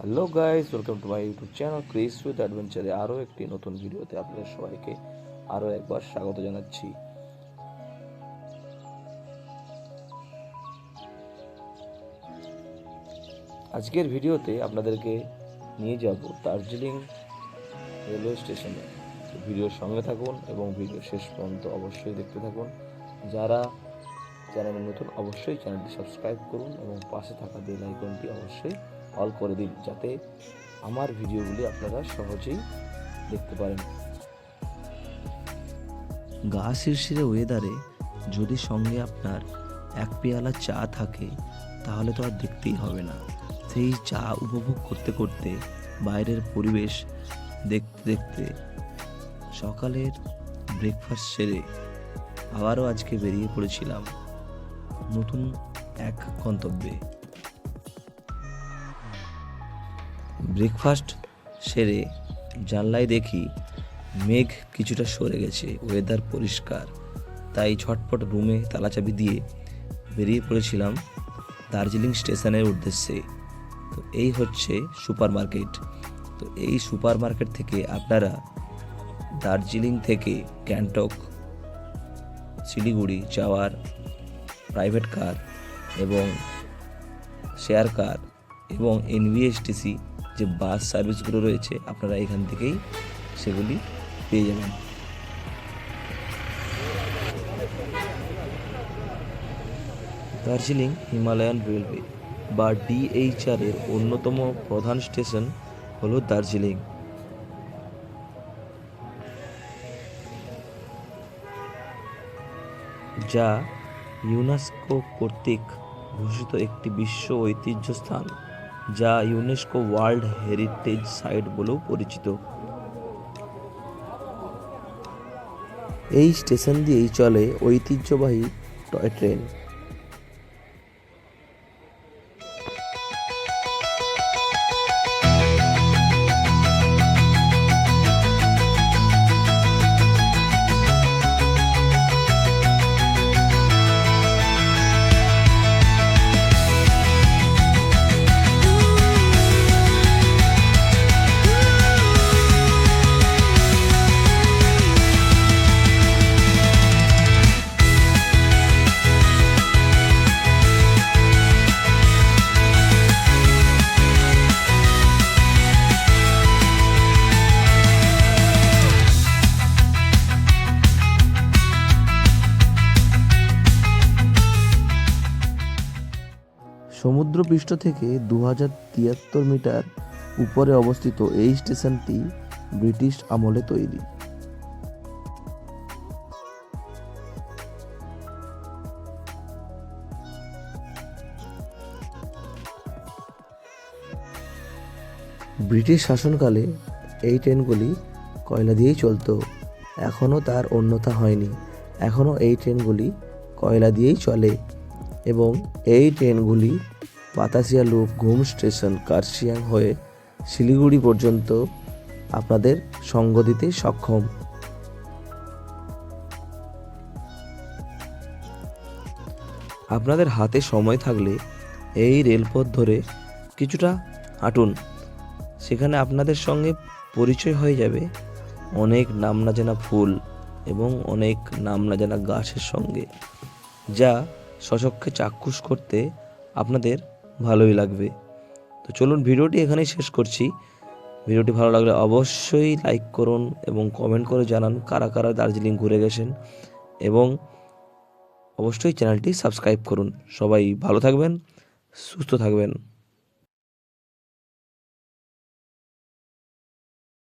Hello guys welcome to my YouTube channel Chris with অ্যাডভেঞ্চারে আরও একটি নতুন ভিডিওতে আপনাদের সবাইকে আরও একবার স্বাগত জানাচ্ছি। আজকের ভিডিওতে আপনাদেরকে নিয়ে যাব দার্জিলিং রেলওয়ে স্টেশনে। ভিডিওর সঙ্গে থাকুন এবং ভিডিও শেষ পর্যন্ত অবশ্যই দেখতে থাকুন। যারা চ্যানেলে নতুন, অবশ্যই চ্যানেলটি সাবস্ক্রাইব করুন এবং পাশে থাকা বেল আইকনটি অবশ্যই অল করে দিন যাতে আমার ভিডিওগুলি আপনারা সহজেই দেখতে পারেন। গা শিরশিরে ওয়েদারে যদি সঙ্গে আপনার এক পেয়ালা চা থাকে, তাহলে তো আর দেখতেই হবে না। সেই চা উপভোগ করতে করতে বাইরের পরিবেশ দেখতে দেখতে সকালের ব্রেকফাস্ট সেরে আবারও আজকে বেরিয়ে পড়েছিলাম নতুন এক গন্তব্যে। ব্রেকফাস্ট সেরে জানলায় দেখি মেঘ কিছুটা সরে গেছে ওয়েদার পরিষ্কার। তাই ঝটপট রুমে তালাচাবি দিয়ে বেরিয়ে পড়েছিলাম দার্জিলিং স্টেশনের উদ্দেশ্যে। তো এই হচ্ছে সুপার মার্কেট তো এই সুপার মার্কেট থেকে আপনারা দার্জিলিং থেকে গ্যাংটক, শিলিগুড়ি যাওয়ার প্রাইভেট কার এবং শেয়ার কার এবং এনভিএসটিসি যে বাস সার্ভিসগুলো রয়েছে, আপনারা এখান থেকেই সেগুলি পেয়ে যাবেন। দার্জিলিং হিমালয়ান রেলওয়ে বা ডিএইচআর এর অন্যতম প্রধান স্টেশন হলো দার্জিলিং। যা ইউনেস্কো কর্তৃক ঘোষিত একটি বিশ্ব ঐতিহ্য স্থান। যা ইউনেস্কো ওয়ার্ল্ড হেরিটেজ সাইট বলেও পরিচিত। এই স্টেশন দিয়েই চলে ঐতিহ্যবাহী টয় ট্রেন। সমুদ্রপৃষ্ঠ থেকে দু হাজার তিয়াত্তর মিটার উপরে অবস্থিত এই স্টেশনটি ব্রিটিশ আমলে তৈরি। ব্রিটিশ শাসনকালে এই ট্রেনগুলি কয়লা দিয়েই চলতো। এখনও তার অন্যথা হয়নি। এখনও এই ট্রেনগুলি কয়লা দিয়েই চলে এবং এই ট্রেনগুলি পাতাসিয়া লুপ ঘুম স্টেশন কার্শিয়াং হয়ে শিলিগুড়ি পর্যন্ত আপনাদের সঙ্গ দিতে সক্ষম। আপনাদের হাতে সময় থাকলে এই রেলপথ ধরে কিছুটা হাঁটুন। সেখানে আপনাদের সঙ্গে পরিচয় হয়ে যাবে অনেক নাম না জানা ফুল এবং অনেক নাম না জানা গাছের সঙ্গে, যা সচক্ষে চাক্ষুষ করতে আপনাদের ভালোই লাগবে। তো চলুন ভিডিওটি এখানেই শেষ করছি। ভিডিওটি ভালো লাগলে অবশ্যই লাইক করুন এবং কমেন্ট করে জানান কারা কারা দার্জিলিং ঘুরে গেছেন এবং অবশ্যই চ্যানেলটি সাবস্ক্রাইব করুন। সবাই ভালো থাকবেন, সুস্থ থাকবেন।